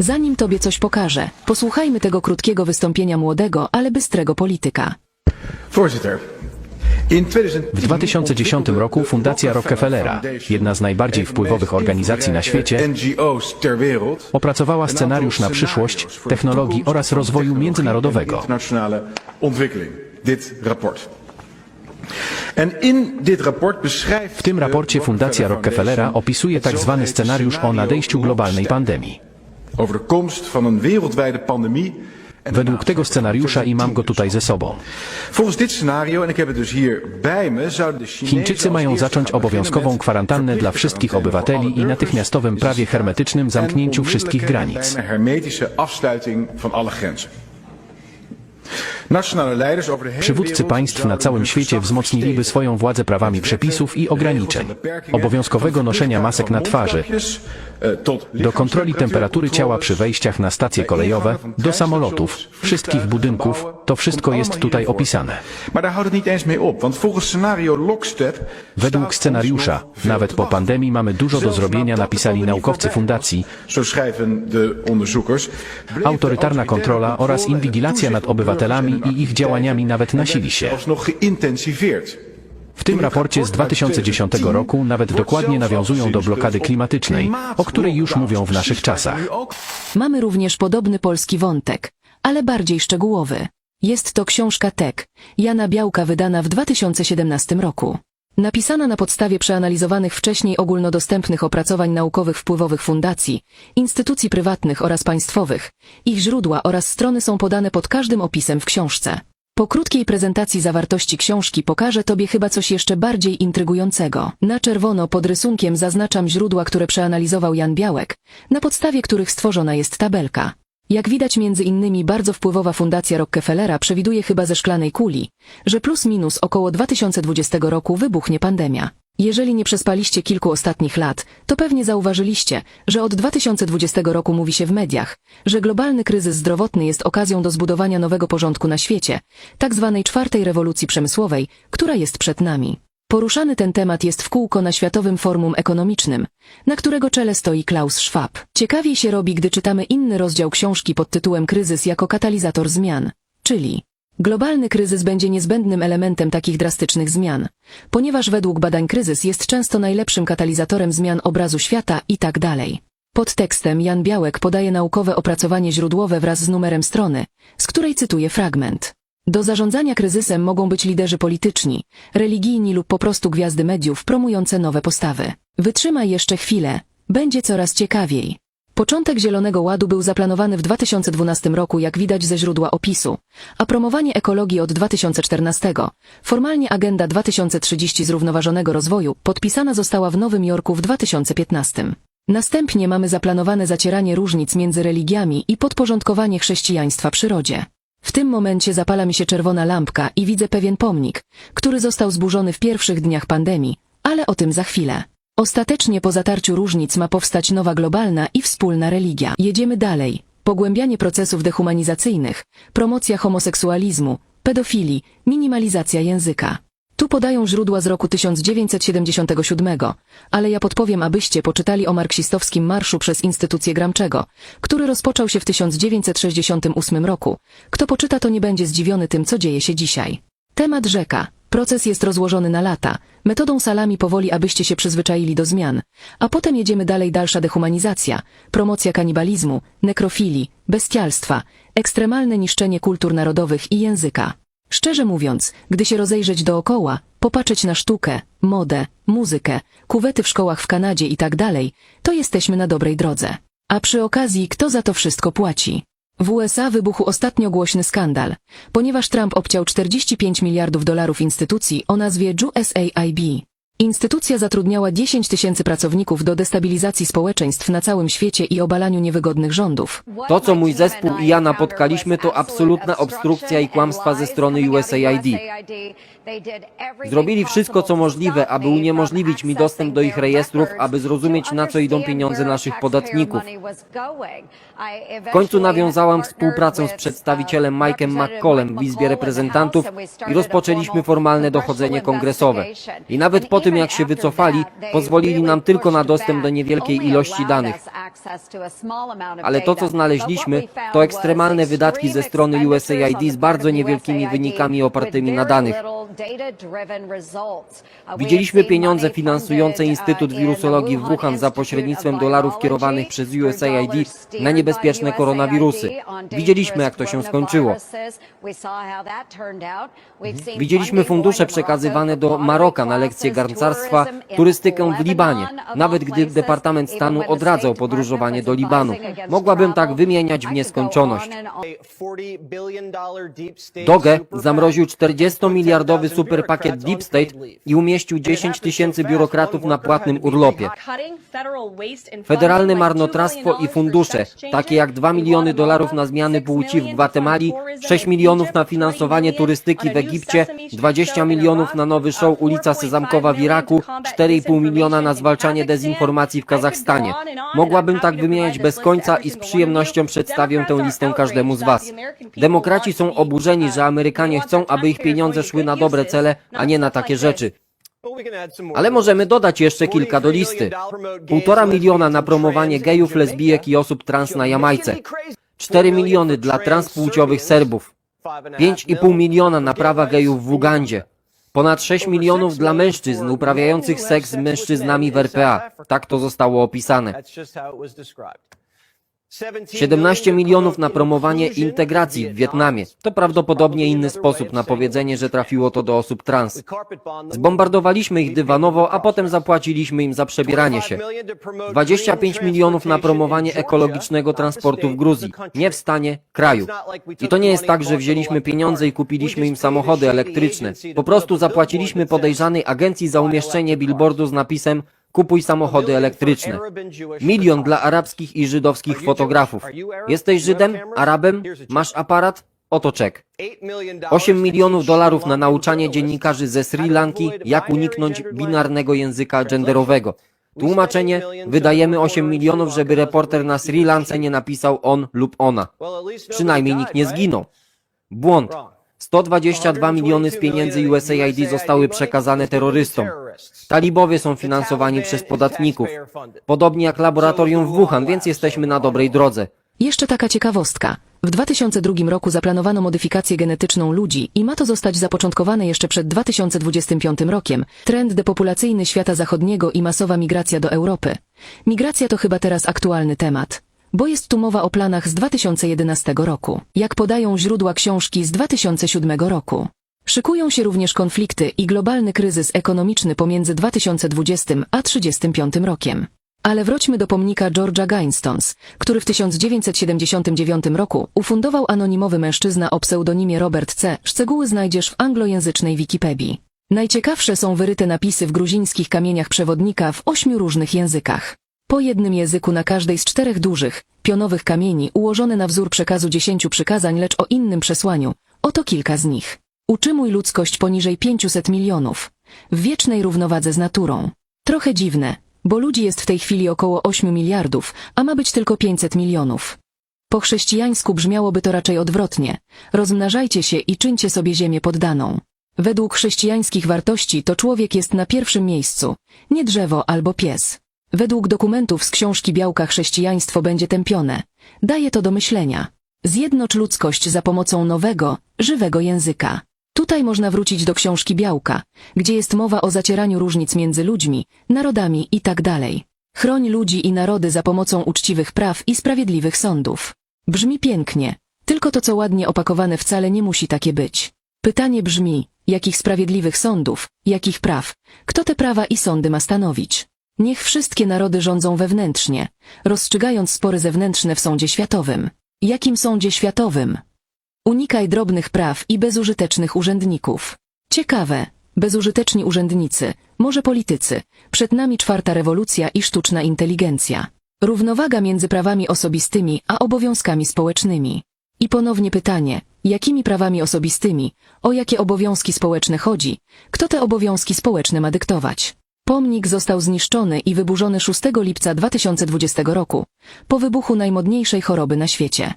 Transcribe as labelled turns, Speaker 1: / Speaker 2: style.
Speaker 1: Zanim tobie coś pokażę, posłuchajmy tego krótkiego wystąpienia młodego, ale bystrego polityka.
Speaker 2: Voorzitter. In 2010
Speaker 3: W 2010 roku Fundacja Rockefellera, jedna z najbardziej wpływowych organizacji na świecie, opracowała scenariusz na przyszłość technologii oraz rozwoju międzynarodowego. W tym raporcie Fundacja Rockefellera opisuje tak zwany
Speaker 2: zogeheten
Speaker 3: scenariusz o nadejściu globalnej pandemii. Według tego scenariusza i mam go tutaj ze sobą. Chińczycy mają zacząć obowiązkową kwarantannę dla wszystkich obywateli i natychmiastowym prawie hermetycznym zamknięciu wszystkich granic. Przywódcy państw na całym świecie wzmocniliby swoją władzę prawami przepisów i ograniczeń, obowiązkowego noszenia masek na twarzy, do kontroli temperatury ciała przy wejściach na stacje kolejowe, do samolotów, wszystkich budynków, to wszystko jest tutaj opisane. Według scenariusza, nawet po pandemii mamy dużo do zrobienia, napisali naukowcy fundacji, autorytarna kontrola oraz inwigilacja nad
Speaker 2: op
Speaker 3: obywatelami i ich działaniami nawet nasili się. W tym raporcie z 2010 roku nawet dokładnie nawiązują do blokady klimatycznej, o której już mówią w naszych czasach.
Speaker 1: Mamy również podobny polski wątek, ale bardziej szczegółowy. Jest to książka Tek, Jana Białka wydana w 2017 roku. Napisana na podstawie przeanalizowanych wcześniej ogólnodostępnych opracowań naukowych wpływowych fundacji, instytucji prywatnych oraz państwowych, ich źródła oraz strony są podane pod każdym opisem w książce. Po krótkiej prezentacji zawartości książki pokażę Tobie chyba coś jeszcze bardziej intrygującego. Na czerwono pod rysunkiem zaznaczam źródła, które przeanalizował Jan Białek, na podstawie których stworzona jest tabelka. Jak widać między innymi bardzo wpływowa fundacja Rockefellera przewiduje chyba ze szklanej kuli, że plus minus około 2020 roku wybuchnie pandemia. Jeżeli nie przespaliście kilku ostatnich lat, to pewnie zauważyliście, że od 2020 roku mówi się w mediach, że globalny kryzys zdrowotny jest okazją do zbudowania nowego porządku na świecie, tak zwanej czwartej rewolucji przemysłowej, która jest przed nami. Poruszany ten temat jest w kółko na Światowym Forum Ekonomicznym, na którego czele stoi Klaus Schwab. Ciekawiej się robi, gdy czytamy inny rozdział książki pod tytułem Kryzys jako katalizator zmian, czyli Globalny kryzys będzie niezbędnym elementem takich drastycznych zmian, ponieważ według badań kryzys jest często najlepszym katalizatorem zmian obrazu świata i tak dalej. Pod tekstem Jan Białek podaje naukowe opracowanie źródłowe wraz z numerem strony, z której cytuję fragment. Do zarządzania kryzysem mogą być liderzy polityczni, religijni lub po prostu gwiazdy mediów promujące nowe postawy. Wytrzymaj jeszcze chwilę, będzie coraz ciekawiej. Początek Zielonego Ładu był zaplanowany w 2012 roku, jak widać ze źródła opisu, a promowanie ekologii od 2014. Formalnie Agenda 2030 Zrównoważonego Rozwoju podpisana została w Nowym Jorku w 2015. Następnie mamy zaplanowane zacieranie różnic między religiami i podporządkowanie chrześcijaństwa przyrodzie. W tym momencie zapala mi się czerwona lampka i widzę pewien pomnik, który został zburzony w pierwszych dniach pandemii, ale o tym za chwilę. Ostatecznie po zatarciu różnic ma powstać nowa globalna i wspólna religia. Jedziemy dalej. Pogłębianie procesów dehumanizacyjnych, promocja homoseksualizmu, pedofilii, minimalizacja języka. Tu podają źródła z roku 1977, ale ja podpowiem, abyście poczytali o marksistowskim marszu przez instytucję Gramczego, który rozpoczął się w 1968 roku. Kto poczyta, to nie będzie zdziwiony tym, co dzieje się dzisiaj. Temat rzeka. Proces jest rozłożony na lata, metodą salami powoli, abyście się przyzwyczaili do zmian, a potem jedziemy dalej dalsza dehumanizacja, promocja kanibalizmu, nekrofilii, bestialstwa, ekstremalne niszczenie kultur narodowych i języka. Szczerze mówiąc, gdy się rozejrzeć dookoła, popatrzeć na sztukę, modę, muzykę, kuwety w szkołach w Kanadzie i tak dalej, to jesteśmy na dobrej drodze. A przy okazji, kto za to wszystko płaci? W USA wybuchł ostatnio głośny skandal, ponieważ Trump obciął 45 miliardów dolarów instytucji o nazwie USAIB. Instytucja zatrudniała 10 tysięcy pracowników do destabilizacji społeczeństw na całym świecie i obalaniu niewygodnych rządów.
Speaker 4: To, co mój zespół i ja napotkaliśmy, to absolutna obstrukcja i kłamstwa ze strony USAID. Zrobili wszystko, co możliwe, aby uniemożliwić mi dostęp do ich rejestrów, aby zrozumieć, na co idą pieniądze naszych podatników. W końcu nawiązałam współpracę z przedstawicielem Mike'em McCallem w Izbie Reprezentantów i rozpoczęliśmy formalne dochodzenie kongresowe. I nawet po tym tym jak się wycofali, pozwolili nam tylko na dostęp do niewielkiej ilości danych. Ale to, co znaleźliśmy, to ekstremalne wydatki ze strony USAID z bardzo niewielkimi wynikami opartymi na danych. Widzieliśmy pieniądze finansujące Instytut Wirusologii w Wuhan za pośrednictwem dolarów kierowanych przez USAID na niebezpieczne koronawirusy. Widzieliśmy, jak to się skończyło. Widzieliśmy fundusze przekazywane do Maroka na lekcje garncarstwa, turystykę w Libanie, nawet gdy Departament Stanu odradzał podróżowanie do Libanu. Mogłabym tak wymieniać w nieskończoność. Doge zamroził 40-miliardowy superpakiet Deep State i umieścił 10 tysięcy biurokratów na płatnym urlopie. Federalne marnotrawstwo i fundusze, takie jak 2 miliony dolarów na zmiany płci w Gwatemali, 6 milionów na finansowanie turystyki w Egipcie, 20 milionów na nowy show Ulica Sezamkowa w Iraku, 4,5 miliona na zwalczanie dezinformacji w Kazachstanie. Mogłabym tak wymieniać bez końca i z przyjemnością przedstawię tę listę każdemu z Was. Demokraci są oburzeni, że Amerykanie chcą, aby ich pieniądze szły na dobre cele, a nie na takie rzeczy. Ale możemy dodać jeszcze kilka do listy. Półtora miliona na promowanie gejów, lesbijek i osób trans na Jamajce. 4 miliony dla transpłciowych Serbów. 5,5 miliona na prawa gejów w Ugandzie. Ponad 6 milionów dla mężczyzn uprawiających seks z mężczyznami w RPA. Tak to zostało opisane. 17 milionów na promowanie integracji w Wietnamie. To prawdopodobnie inny sposób na powiedzenie, że trafiło to do osób trans. Zbombardowaliśmy ich dywanowo, a potem zapłaciliśmy im za przebieranie się. 25 milionów na promowanie ekologicznego transportu w Gruzji, nie w stanie, kraju. I to nie jest tak, że wzięliśmy pieniądze i kupiliśmy im samochody elektryczne. Po prostu zapłaciliśmy podejrzanej agencji za umieszczenie billboardu z napisem Kupuj samochody elektryczne. Milion dla arabskich i żydowskich fotografów. Jesteś Żydem? Arabem? Masz aparat? Oto czek. 8 milionów dolarów na nauczanie dziennikarzy ze Sri Lanki, jak uniknąć binarnego języka genderowego. Tłumaczenie, wydajemy 8 milionów, żeby reporter na Sri Lance nie napisał on lub ona. Przynajmniej nikt nie zginął. Błąd. 122 miliony z pieniędzy USAID zostały przekazane terrorystom. Talibowie są finansowani przez podatników. Podobnie jak laboratorium w Wuhan, więc jesteśmy na dobrej drodze.
Speaker 1: Jeszcze taka ciekawostka. W 2002 roku zaplanowano modyfikację genetyczną ludzi i ma to zostać zapoczątkowane jeszcze przed 2025 rokiem. Trend depopulacyjny świata zachodniego i masowa migracja do Europy. Migracja to chyba teraz aktualny temat. Bo jest tu mowa o planach z 2011 roku, jak podają źródła książki z 2007 roku. Szykują się również konflikty i globalny kryzys ekonomiczny pomiędzy 2020 a 1935 rokiem. Ale wróćmy do pomnika George'a Gainstons, który w 1979 roku ufundował anonimowy mężczyzna o pseudonimie Robert C. Szczegóły znajdziesz w anglojęzycznej Wikipedii. Najciekawsze są wyryte napisy w gruzińskich kamieniach przewodnika w ośmiu różnych językach. Po jednym języku na każdej z czterech dużych, pionowych kamieni ułożone na wzór przekazu dziesięciu przykazań, lecz o innym przesłaniu. Oto kilka z nich. Utrzymuj ludzkość poniżej 500 milionów. W wiecznej równowadze z naturą. Trochę dziwne, bo ludzi jest w tej chwili około 8 miliardów, a ma być tylko 500 milionów. Po chrześcijańsku brzmiałoby to raczej odwrotnie. Rozmnażajcie się i czyńcie sobie ziemię poddaną. Według chrześcijańskich wartości to człowiek jest na pierwszym miejscu, nie drzewo albo pies. Według dokumentów z książki Białka chrześcijaństwo będzie tępione. Daje to do myślenia. Zjednocz ludzkość za pomocą nowego, żywego języka. Tutaj można wrócić do książki Białka, gdzie jest mowa o zacieraniu różnic między ludźmi, narodami i tak. Chroń ludzi i narody za pomocą uczciwych praw i sprawiedliwych sądów. Brzmi pięknie, tylko to co ładnie opakowane wcale nie musi takie być. Pytanie brzmi, jakich sprawiedliwych sądów, jakich praw, kto te prawa i sądy ma stanowić? Niech wszystkie narody rządzą wewnętrznie, rozstrzygając spory zewnętrzne w sądzie światowym. Jakim sądzie światowym? Unikaj drobnych praw i bezużytecznych urzędników. Ciekawe, bezużyteczni urzędnicy, może politycy, przed nami czwarta rewolucja i sztuczna inteligencja. Równowaga między prawami osobistymi a obowiązkami społecznymi. I ponownie pytanie, jakimi prawami osobistymi, o jakie obowiązki społeczne chodzi, kto te obowiązki społeczne ma dyktować? Pomnik został zniszczony i wyburzony 6 lipca 2020 roku, po wybuchu najmodniejszej choroby na świecie.